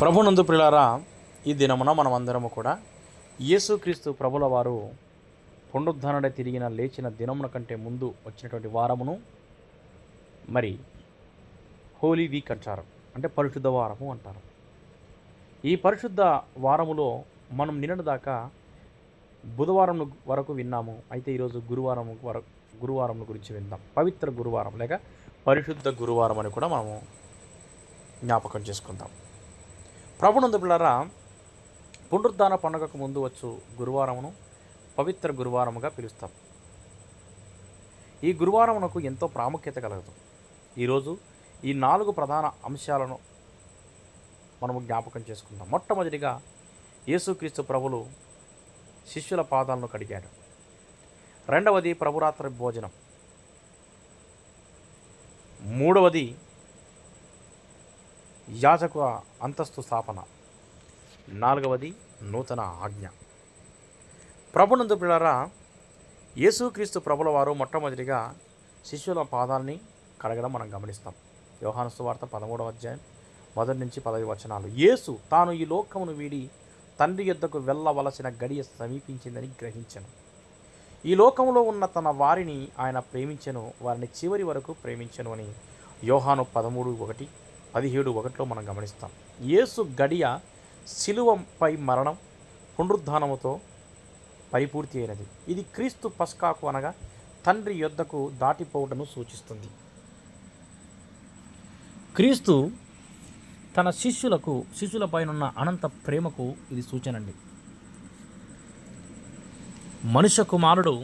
ప్రభునందు ప్రిలారా ఈ దినమున మనమందరము కూడా యేసుక్రీస్తు ప్రభుల వారు పునరుద్ధరణ తిరిగిన లేచిన దినమున కంటే ముందు వచ్చినటువంటి వారమును మరి హోలీ వీక్ అంటారు. అంటే పరిశుద్ధ వారము అంటారు. ఈ పరిశుద్ధ వారములో మనం నిన్నటి దాకా బుధవారం వరకు విన్నాము. అయితే ఈరోజు గురువారం వరకు గురువారం గురించి విందాం. పవిత్ర గురువారం లేక పరిశుద్ధ గురువారం అని కూడా మనము జ్ఞాపకం చేసుకుందాం. ప్రభునందు పిల్లరా పునరుద్ధాన పండుగకు ముందు వచ్చు గురువారమును పవిత్ర గురువారముగా పిలుస్తాం. ఈ గురువారమునకు ఎంతో ప్రాముఖ్యత కలగదు. ఈరోజు ఈ నాలుగు ప్రధాన అంశాలను మనము జ్ఞాపకం చేసుకుందాం. మొట్టమొదటిగా యేసుక్రీస్తు ప్రభులు శిష్యుల పాదాలను కడిగాడు. రెండవది ప్రభురాత్రి భోజనం. మూడవది యాజకు అంతస్తు స్థాపన. నాలుగవది నూతన ఆజ్ఞ. ప్రభునందు పిల్లరా యేసుక్రీస్తు ప్రభుల వారు మొట్టమొదటిగా శిష్యుల పాదాలని కడగడం మనం గమనిస్తాం. యోహానస్తు వార్త పదమూడవ అధ్యాయం మొదటి నుంచి పదవి వచనాలు. యేసు తాను ఈ లోకమును వీడి తండ్రి యొద్దకు వెళ్ళవలసిన గడియ సమీపించిందని గ్రహించను. ఈ లోకంలో ఉన్న తన వారిని ఆయన ప్రేమించెను వారిని చివరి వరకు ప్రేమించను అని యోహాను పదమూడు ఒకటి పదిహేడు ఒకటిలో మనం గమనిస్తాం. యేసు గడియ శిలువంపై మరణం పునరుద్ధానముతో పరిపూర్తి అయినది. ఇది క్రీస్తు పస్కాకు అనగా తండ్రి యొద్దకు దాటిపోవటను సూచిస్తుంది. క్రీస్తు తన శిష్యులకు శిష్యులపైనున్న అనంత ప్రేమకు ఇది సూచనండి. మనుష్య కుమారుడు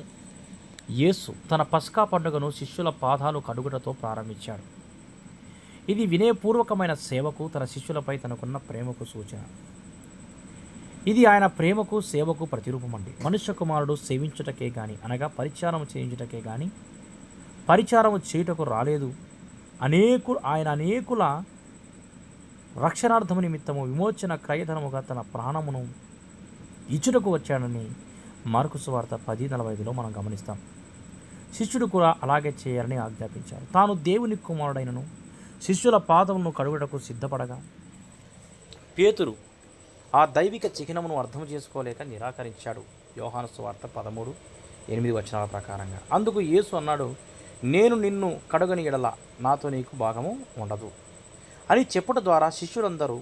యేసు తన పస్కా పండుగను శిష్యుల పాదాలు కడుగుటతో ప్రారంభించాడు. ఇది వినయపూర్వకమైన సేవకు తన శిష్యులపై తనకున్న ప్రేమకు సూచన. ఇది ఆయన ప్రేమకు సేవకు ప్రతిరూపమండి. మనుష్య కుమారుడు సేవించుటకే గాని అనగా పరిచారం చేయించుటకే కానీ పరిచారం చేయుటకు రాలేదు. అనేకు ఆయన అనేకుల రక్షణార్థము నిమిత్తము విమోచన క్రయధనముగా తన ప్రాణమును ఇచ్చుటకు వచ్చాడని మార్కు సువార్త పది నలభై మనం గమనిస్తాం. శిష్యుడు కూడా అలాగే చేయాలని ఆజ్ఞాపించారు. తాను దేవుని కుమారుడైనను శిష్యుల పాదమును కడుగుటకు సిద్ధపడగా పేతురు ఆ దైవిక చిహ్నమును అర్థం చేసుకోలేక నిరాకరించాడు. యోహాను సువార్త పదమూడు ఎనిమిది వచనాల ప్రకారంగా. అందుకు యేసు అన్నాడు నేను నిన్ను కడుగని ఎడల నాతో నీకు భాగము ఉండదు. అని చెప్పుట ద్వారా శిష్యులందరూ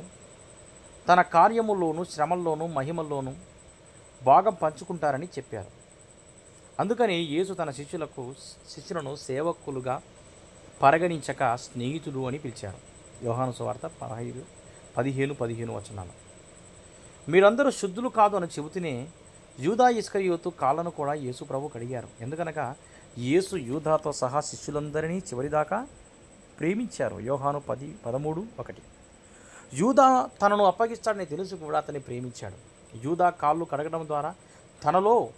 తన కార్యముల్లోనూ శ్రమల్లోనూ మహిమల్లోనూ భాగం పంచుకుంటారని చెప్పారు. అందుకని యేసు తన శిష్యులకు శిష్యులను సేవకులుగా పరిగణించక స్నేహితుడు అని పిలిచారు. యోహాను సువార్త పదహైదు పదిహేను పదిహేను వచనాలు. మీరందరూ శుద్ధులు కాదు అని చెబుతూనే యూదా ఇస్కరియోతు కాళ్ళను కూడా యేసు ప్రభు కడిగారు. ఎందుకనగా యేసు యూదాతో సహా శిష్యులందరినీ చివరిదాకా ప్రేమించారు. యోహాను పది పదమూడు ఒకటి. యూదా తనను అప్పగిస్తాడని తెలుసు కూడా అతన్ని ప్రేమించాడు. యూదా కాళ్ళు కడగడం ద్వారా తనలో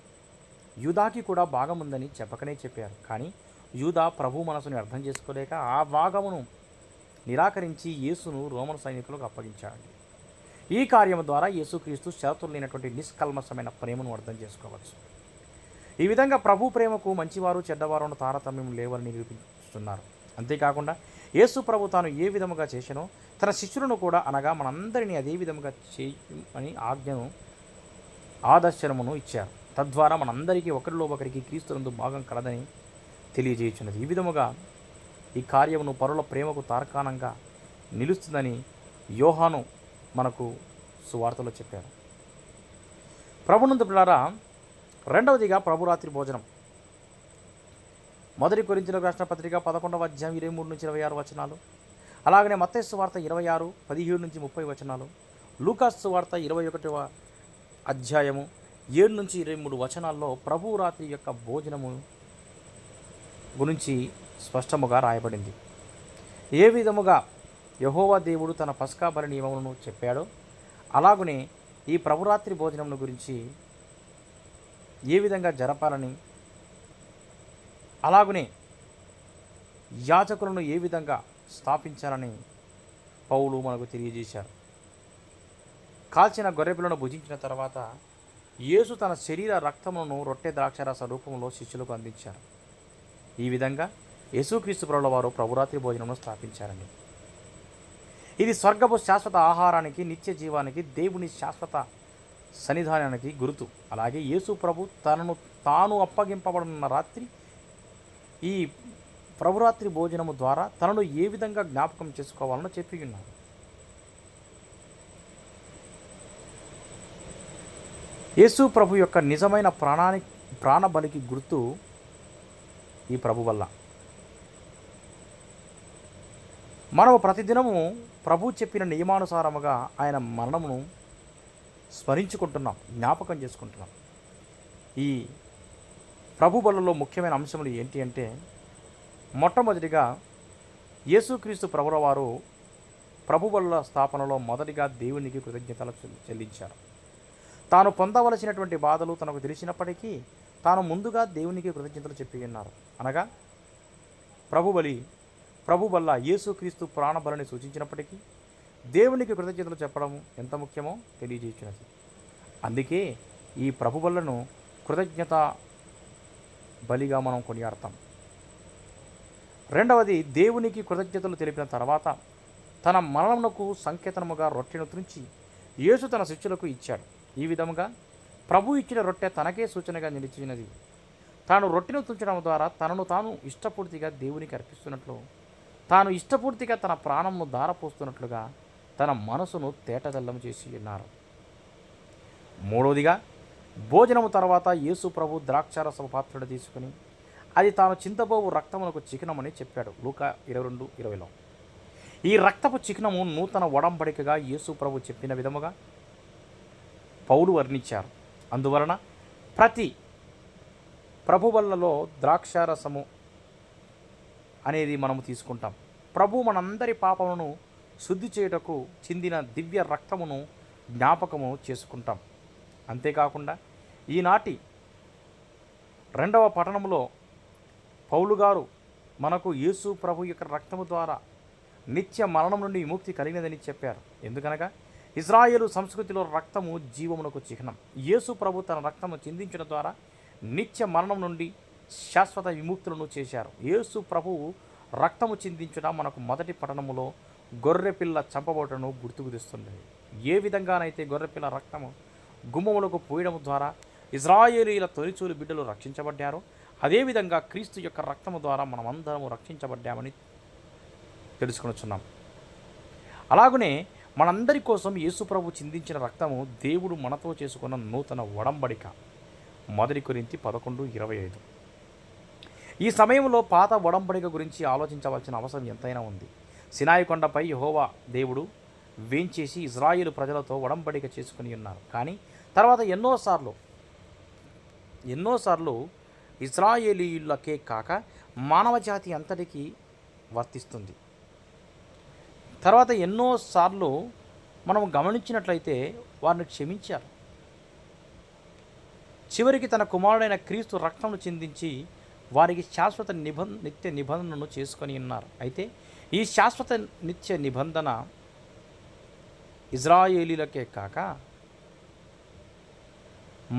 యూదాకి కూడా భాగం ఉందని చెప్పకనే చెప్పారు. కానీ యూదా ప్రభు మనసుని అర్థం చేసుకోలేక ఆ భాగమును నిరాకరించి యేసును రోమన్ సైనికులకు అప్పగించాడు. ఈ కార్యం ద్వారా యేసుక్రీస్తు షరతులు లేనటువంటి నిష్కల్మసమైన ప్రేమను అర్థం చేసుకోవచ్చు. ఈ విధంగా ప్రభు ప్రేమకు మంచివారు చెడ్డవారు ఉన్న తారతమ్యం లేవని నిరూపిస్తున్నారు. అంతేకాకుండా యేసు ప్రభు తాను ఏ విధముగా చేశానో తన శిష్యులను కూడా అనగా మనందరినీ అదే విధముగా చేయమని ఆజ్ఞను ఆదర్శనమును ఇచ్చారు. తద్వారా మనందరికీ ఒకరిలో ఒకరికి క్రీస్తునందు భాగం కలదని తెలియజేయుచున్నది. ఈ విధముగా ఈ కార్యమును పరుల ప్రేమకు తార్కాణంగా నిలుస్తుందని యోహాను మనకు సువార్తలో చెప్పారు. ప్రభునందు పిల్లారా రెండవదిగా ప్రభురాత్రి భోజనం. మొదటి కొరించిన రాష్ట్ర పత్రిక పదకొండవ అధ్యాయం ఇరవై మూడు నుంచి ఇరవై ఆరు వచనాలు అలాగనే మత్తేసు వార్త ఇరవై ఆరు పదిహేడు నుంచి ముప్పై వచనాలు లూకాసు వార్త ఇరవై ఒకటవ అధ్యాయము ఏడు నుంచి ఇరవై మూడు వచనాల్లో ప్రభువు రాత్రి యొక్క భోజనము గురించి స్పష్టముగా రాయబడింది. ఏ విధముగా యహోవా దేవుడు తన పస్కా బలి నియమములను చెప్పాడో అలాగనే ఈ ప్రభురాత్రి భోజనమును గురించి ఏ విధంగా జరపాలని అలాగనే యాచకులను ఏ విధంగా స్థాపించాలని పౌలు మనకు తెలియజేశారు. కాల్చిన గొర్రెపిల్లను భుజించిన తర్వాత యేసు తన శరీర రక్తమును రొట్టె ద్రాక్షరస రూపంలో శిష్యులకు అందించారు. ఈ విధంగా యేసుక్రీస్తు ప్రభుల వారు ప్రభురాత్రి భోజనమును స్థాపించారండి. ఇది స్వర్గపు శాశ్వత ఆహారానికి నిత్య జీవానికి దేవుని శాశ్వత సన్నిధానానికి గుర్తు. అలాగే యేసు ప్రభు తనను తాను అప్పగింపబడనున్న రాత్రి ఈ ప్రభురాత్రి భోజనము ద్వారా తనను ఏ విధంగా జ్ఞాపకం చేసుకోవాలనో చెప్పి ఉన్నారు యేసు ప్రభు యొక్క నిజమైన ప్రాణాని ప్రాణబలికి గుర్తు ఈ ప్రభు వల్ల. మనము ప్రతిదినము ప్రభు చెప్పిన నియమానుసారముగా ఆయన మరణమును స్మరించుకుంటున్నాం జ్ఞాపకం చేసుకుంటున్నాం. ఈ ప్రభు బలలో ముఖ్యమైన అంశములు ఏంటి అంటే మొట్టమొదటిగా యేసుక్రీస్తు ప్రభుల వారు ప్రభు బలుల స్థాపనలో మొదటిగా దేవునికి కృతజ్ఞతలు చెల్లించారు. తాను పొందవలసినటువంటి బాధలు తనకు తెలిసినప్పటికీ తాను ముందుగా దేవునికి కృతజ్ఞతలు చెప్పి ఉన్నారు అనగా ప్రభు బలి ప్రభు వల్ల యేసుక్రీస్తు ప్రాణబలిని సూచించినప్పటికీ దేవునికి కృతజ్ఞతలు చెప్పడం ఎంత ముఖ్యమో తెలియజేసినది అందుకే ఈ ప్రభు బలను కృతజ్ఞత బలిగా మనం కొనియాడతాం. రెండవది దేవునికి కృతజ్ఞతలు తెలిపిన తర్వాత తన మరణమునకు సంకేతనముగా రొట్టెను తుంచి యేసు తన శిష్యులకు ఇచ్చాడు. ఈ విధముగా ప్రభు ఇచ్చిన రొట్టె తనకే సూచనగా నిలిచినది. తాను రొట్టెను తుంచడం ద్వారా తనను తాను ఇష్టపూర్తిగా దేవునికి అర్పిస్తున్నట్లు తాను ఇష్టపూర్తిగా తన ప్రాణంను దారపోస్తున్నట్లుగా తన మనసును తేటదల్లం చేసి ఉన్నారు. మూడవదిగా భోజనము తర్వాత యేసు ప్రభు ద్రాక్షారస పాత్రను తీసుకుని అది తాను చింతబోవు రక్తమునకు చిహ్నమని చెప్పాడు. లూక ఇరవై రెండు ఇరవైలో. ఈ రక్తపు చిహ్నము నూతన ఒడంబడికగా యేసు ప్రభు చెప్పిన విధముగా పౌలు వర్ణించారు. అందువలన ప్రతి ప్రభువల్లలో ద్రాక్షారసము అనేది మనము తీసుకుంటాం. ప్రభు మనందరి పాపమును శుద్ధి చేయుటకు చెందిన దివ్య రక్తమును జ్ఞాపకము చేసుకుంటాం. అంతేకాకుండా ఈనాటి రెండవ పఠనంలో పౌలు గారు మనకు యేసు ప్రభు యొక్క రక్తము ద్వారా నిత్య మరణం నుండి విముక్తి కలిగినదని చెప్పారు. ఎందుకనగా ఇజ్రాయేలు సంస్కృతిలో రక్తము జీవమునకు చిహ్నం. యేసు ప్రభు తన రక్తము చిందించడం ద్వారా నిత్య మరణం నుండి శాశ్వత విముక్తులను చేశారు. యేసు ప్రభువు రక్తము చిందించడం మనకు మొదటి పట్టణములో గొర్రెపిల్ల చంపబోటను గుర్తుకు తెస్తుంది. ఏ విధంగానైతే గొర్రెపిల్ల రక్తము గుమ్మములకు పోయడం ద్వారా ఇజ్రాయేలీల తొలిచూలు బిడ్డలు రక్షించబడ్డారు అదేవిధంగా క్రీస్తు యొక్క రక్తము ద్వారా మనమందరము రక్షించబడ్డామని తెలుసుకొనిచున్నాం. అలాగనే మనందరి కోసం యేసుప్రభు చిందించిన రక్తము దేవుడు మనతో చేసుకున్న నూతన ఒడంబడిక. మొదటి కొరింతి పదకొండు ఇరవై ఐదు. ఈ సమయంలో పాత ఒడంబడిక గురించి ఆలోచించవలసిన అవసరం ఎంతైనా ఉంది. సినాయి కొండపై దేవుడు వేంచేసి ఇజ్రాయిల్ ప్రజలతో ఒడంబడిక చేసుకుని ఉన్నారు. కానీ తర్వాత ఎన్నోసార్లు ఎన్నోసార్లు ఇజ్రాయేలీయులకే కాక మానవ జాతి అంతటికీ వర్తిస్తుంది. తర్వాత ఎన్నోసార్లు మనం గమనించినట్లయితే వారిని క్షమించారు చివరికి తన కుమారుడైన క్రీస్తు రక్తమును చిందించి వారికి శాశ్వత నిబంధ నిత్య నిబంధనను చేసుకొని ఉన్నారు. అయితే ఈ శాశ్వత నిత్య నిబంధన ఇజ్రాయేలీలకే కాక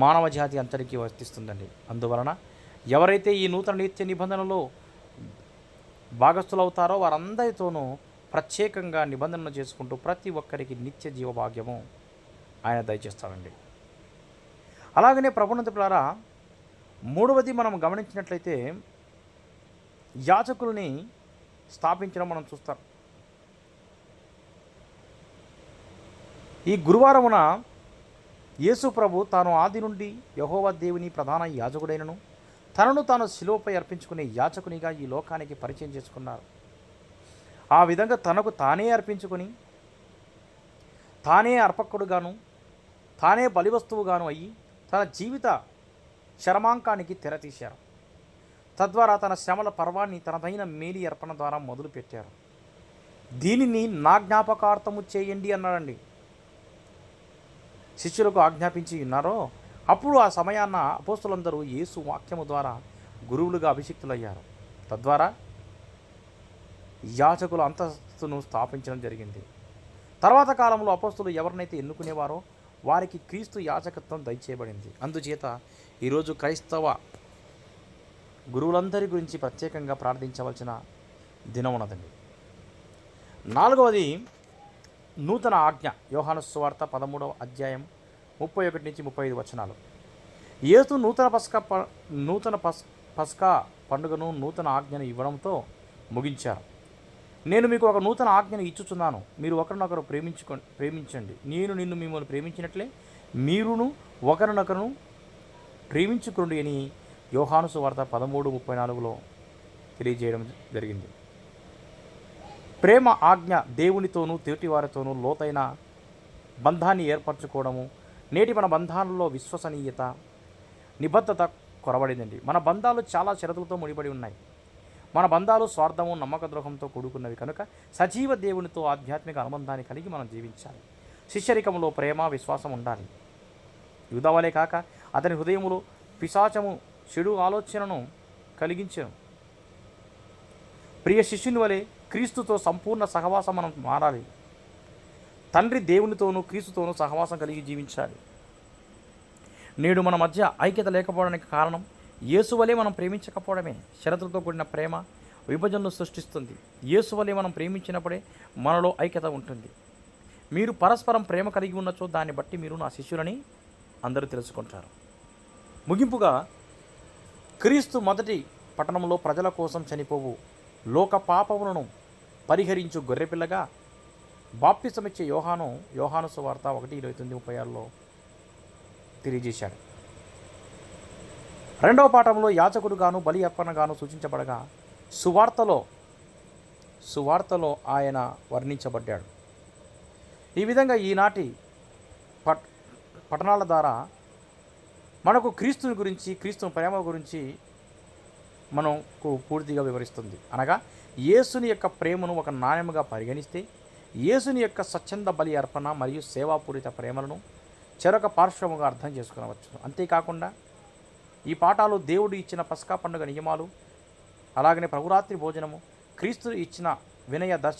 మానవ జాతి అంతటికీ వర్తిస్తుందండి. అందువలన ఎవరైతే ఈ నూతన నిత్య నిబంధనలో భాగస్థులవుతారో వారందరితోనూ ప్రత్యేకంగా నిబంధనలు చేసుకుంటూ ప్రతి ఒక్కరికి నిత్య జీవభాగ్యము ఆయన దయచేస్తాడండి. అలాగనే ప్రభునంత మూడవది మనం గమనించినట్లయితే యాచకుల్ని స్థాపించడం మనం చూస్తాం. ఈ గురువారమున యేసు ప్రభు తాను ఆది నుండి యహోవా దేవుని ప్రధాన యాజకుడైనను తనను తాను శిలువపై అర్పించుకునే యాచకునిగా ఈ లోకానికి పరిచయం చేసుకున్నారు. ఆ విధంగా తనకు తానే అర్పించుకొని తానే అర్పకుడుగాను తానే బలివస్తువుగాను అయ్యి తన జీవిత శరమాంకానికి తెరతీశారు. తద్వారా తన శ్రమల పర్వాన్ని తనదైన మేలి అర్పణ ద్వారా మొదలుపెట్టారు. దీనిని నా జ్ఞాపకార్థము చేయండి అన్నాడండి. శిష్యులకు ఆజ్ఞాపించి ఉన్నారో అప్పుడు ఆ సమయాన్న అపోస్తులందరూ యేసు వాక్యము ద్వారా గురువులుగా అభిషిక్తులయ్యారు. తద్వారా యాచకుల అంతస్తును స్థాపించడం జరిగింది. తర్వాత కాలంలో అపస్తులు ఎవరినైతే ఎన్నుకునేవారో వారికి క్రీస్తు యాచకత్వం దయచేయబడింది. అందుచేత ఈరోజు క్రైస్తవ గురువులందరి గురించి ప్రత్యేకంగా ప్రార్థించవలసిన దినం ఉన్నదండి. నాలుగవది నూతన ఆజ్ఞ యోహాను సువార్త పదమూడవ అధ్యాయం ముప్పై ఒకటి నుంచి ముప్పై ఐదు వచనాలు. ఏసు నూతన పస్కా ప నూతన పస్ పస్కా పండుగను నూతన ఆజ్ఞను ఇవ్వడంతో ముగించారు. నేను మీకు ఒక నూతన ఆజ్ఞను ఇచ్చుచున్నాను. మీరు ఒకరినొకరు ప్రేమించుకో ప్రేమించండి. నేను నిన్ను మిమ్మల్ని ప్రేమించినట్లే మీరును ఒకరినొకరు ప్రేమించుకోండి అని యోహాను సువార్త పదమూడు ముప్పై నాలుగులో తెలియజేయడం జరిగింది. ప్రేమ ఆజ్ఞ దేవునితోనూ తోటివారితోనూ లోతైన బంధాన్ని ఏర్పరచుకోవడము నేటి మన బంధాలలో విశ్వసనీయత నిబద్ధత కొరబడిందండి మన బంధాలు చాలా షరతులతో ముడిపడి ఉన్నాయి. మన బంధాలు స్వార్థము నమ్మక ద్రోహంతో కూడుకున్నవి కనుక సజీవ దేవునితో ఆధ్యాత్మిక అనుబంధాన్ని కలిగి మనం జీవించాలి. శిష్యరికంలో ప్రేమ విశ్వాసం ఉండాలి. యుధవలే కాక అతని హృదయములో పిశాచము చెడు ఆలోచనను కలిగించను. ప్రియ శిష్యుని వలె క్రీస్తుతో సంపూర్ణ సహవాసం మనం మారాలి. తండ్రి దేవునితోనూ క్రీస్తుతోనూ సహవాసం కలిగి జీవించాలి. నేడు మన మధ్య ఐక్యత లేకపోవడానికి కారణం యేసు వలె మనం ప్రేమించకపోవడమే. షరతులతో కూడిన ప్రేమ విభజనలు సృష్టిస్తుంది. యేసు వలె మనం ప్రేమించినప్పుడే మనలో ఐక్యత ఉంటుంది. మీరు పరస్పరం ప్రేమ కలిగి ఉన్నచో దాన్ని బట్టి మీరు నా శిష్యులని అందరూ తెలుసుకుంటారు. ముగింపుగా క్రీస్తు మొదటి పట్టణంలో ప్రజల కోసం చనిపోవు లోక పాపములను పరిహరించు గొర్రెపిల్లగా బాప్తిసమిచ్చే యోహాను యోహాను సువార్త ఒకటి ఇరవై తొమ్మిది ముప్పై ఆరులో తెలియజేశాడు. రెండవ పాఠంలో యాచకుడుగాను బలి అర్పణగాను సూచించబడగా సువార్తలో సువార్తలో ఆయన వర్ణించబడ్డాడు. ఈ విధంగా ఈనాటి పట్ పట్టణాల ద్వారా మనకు క్రీస్తుని గురించి క్రీస్తుని ప్రేమ గురించి మనకు పూర్తిగా వివరిస్తుంది. అనగా యేసుని యొక్క ప్రేమను ఒక నాణ్యముగా పరిగణిస్తే యేసుని యొక్క స్వచ్ఛంద బలి అర్పణ మరియు సేవాపూరిత ప్రేమలను చెరొక పార్శ్వముగా అర్థం చేసుకునవచ్చు. అంతేకాకుండా ఈ పాఠాలు దేవుడు ఇచ్చిన పస్కా పండుగ నియమాలు అలాగనే ప్రభురాత్రి భోజనము క్రీస్తు ఇచ్చిన వినయ దర్శ